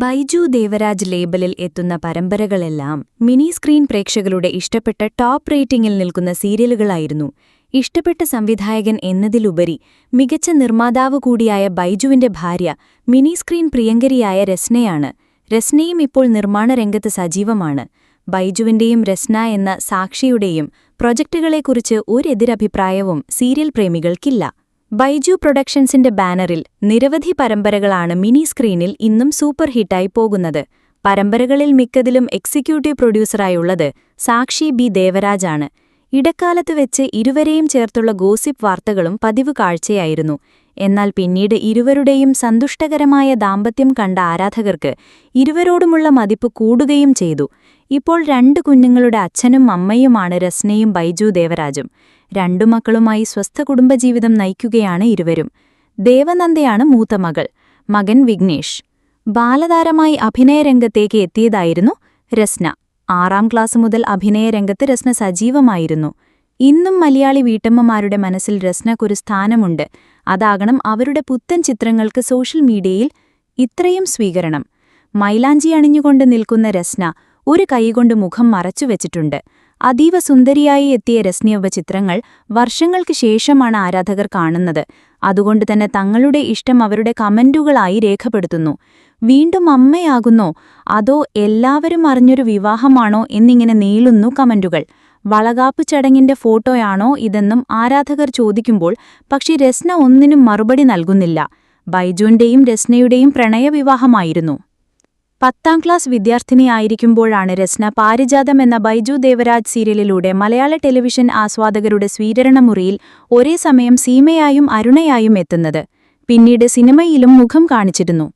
ബൈജു ദേവരാജ് ലേബലിൽ എത്തുന്ന പരമ്പരകളെല്ലാം mini screen പ്രേക്ഷകരുടെ ഇഷ്ടപ്പെട്ട ടോപ്പ് റേറ്റിംഗിൽ നിൽക്കുന്ന സീരിയലുകളായിരുന്നു. ഇഷ്ടപ്പെട്ട സംവിധായകൻ എന്നതിലുപരി മികച്ച നിർമ്മാതാവ് കൂടിയായ ബൈജുവിന്റെ ഭാര്യ മിനി സ്ക്രീൻ പ്രിയങ്കരിയായ രസ്നയാണ്. രസ്നയും ഇപ്പോൾ നിർമ്മാണ രംഗത്ത് സജീവമാണ്. ബൈജുവിന്റെയും രസ്ന എന്ന സാക്ഷിയുടെയും പ്രൊജക്ടുകളെക്കുറിച്ച് ഒരെതിരഭിപ്രായവും സീരിയൽ പ്രേമികൾക്കില്ല. ബൈജു പ്രൊഡക്ഷൻസിന്റെ ബാനറിൽ നിരവധി പരമ്പരകളാണ് മിനി സ്ക്രീനിൽ ഇന്നും സൂപ്പർ ഹിറ്റായി പോകുന്നത്. പരമ്പരകളിൽ മിക്കതിലും എക്സിക്യൂട്ടീവ് പ്രൊഡ്യൂസറായുള്ളത് സാക്ഷി ബി ദേവരാജാണ്. ഇടക്കാലത്ത് വെച്ച് ഇരുവരെയും ചേർത്തുള്ള ഗോസിപ്പ് വാർത്തകളും പതിവ് കാഴ്ചയായിരുന്നു. എന്നാൽ പിന്നീട് ഇരുവരുടെയും സന്തുഷ്ടകരമായ ദാമ്പത്യം കണ്ട ആരാധകർക്ക് ഇരുവരോടുമുള്ള മതിപ്പ് കൂടുകയും ചെയ്തു. ഇപ്പോൾ രണ്ട് കുഞ്ഞുങ്ങളുടെ അച്ഛനും അമ്മയുമാണ് രസ്നയും ബൈജു ദേവരാജും. രണ്ടു മക്കളുമായി സ്വസ്ഥ കുടുംബജീവിതം നയിക്കുകയാണ് ഇരുവരും. ദേവനന്ദയാണ് മൂത്ത മകൾ മകൻ വിഘ്നേഷ്. ബാലതാരമായി അഭിനയരംഗത്തേക്ക് എത്തിയതായിരുന്നു രസ്ന. ആറാം ക്ലാസ് മുതൽ അഭിനയരംഗത്ത് രസ്ന സജീവമായിരുന്നു. ഇന്നും മലയാളി വീട്ടമ്മമാരുടെ മനസ്സിൽ രസ്നക്കൊരു സ്ഥാനമുണ്ട്. അതാകണം അവരുടെ പുത്തൻ ചിത്രങ്ങൾക്ക് സോഷ്യൽ മീഡിയയിൽ ഇത്രയും സ്വീകരണം. മൈലാഞ്ചി അണിഞ്ഞുകൊണ്ട് നിൽക്കുന്ന രസ്ന ഒരു കൈകൊണ്ട് മുഖം മറച്ചുവെച്ചിട്ടുണ്ട് അതീവ സുന്ദരിയായി എത്തിയ രസ്നിയവ ചിത്രങ്ങൾ വർഷങ്ങൾക്ക് ശേഷമാണ് ആരാധകർ കാണുന്നത്. അതുകൊണ്ട് തന്നെ തങ്ങളുടെ ഇഷ്ടം അവരുടെ കമന്റുകളായി രേഖപ്പെടുത്തുന്നു. വീണ്ടും അമ്മയാകുന്നോ? അതോ എല്ലാവരും അറിഞ്ഞൊരു വിവാഹമാണോ? എന്നിങ്ങനെ നീളുന്നു കമന്റുകൾ. വളകാപ്പ് ചടങ്ങിന്റെ ഫോട്ടോയാണോ ഇതെന്നും ആരാധകർ ചോദിക്കുമ്പോൾ പക്ഷേ രസ്ന ഒന്നിനും മറുപടി നൽകുന്നില്ല. ബൈജുവിന്റെയും രസ്നയുടെയും പ്രണയവിവാഹമായിരുന്നു. പത്താം ക്ലാസ് വിദ്യാർത്ഥിനിയായിരിക്കുമ്പോഴാണ് രസ്ന പാരിജാതം എന്ന ബൈജു ദേവരാജ് സീരിയലിലൂടെ മലയാള ടെലിവിഷൻ ആസ്വാദകരുടെ സ്വീകരണമുറിയിൽ ഒരേ സമയം സീമയായും അരുണയായും എത്തുന്നത്. പിന്നീട് സിനിമയിലും മുഖം കാണിച്ചിരുന്നു.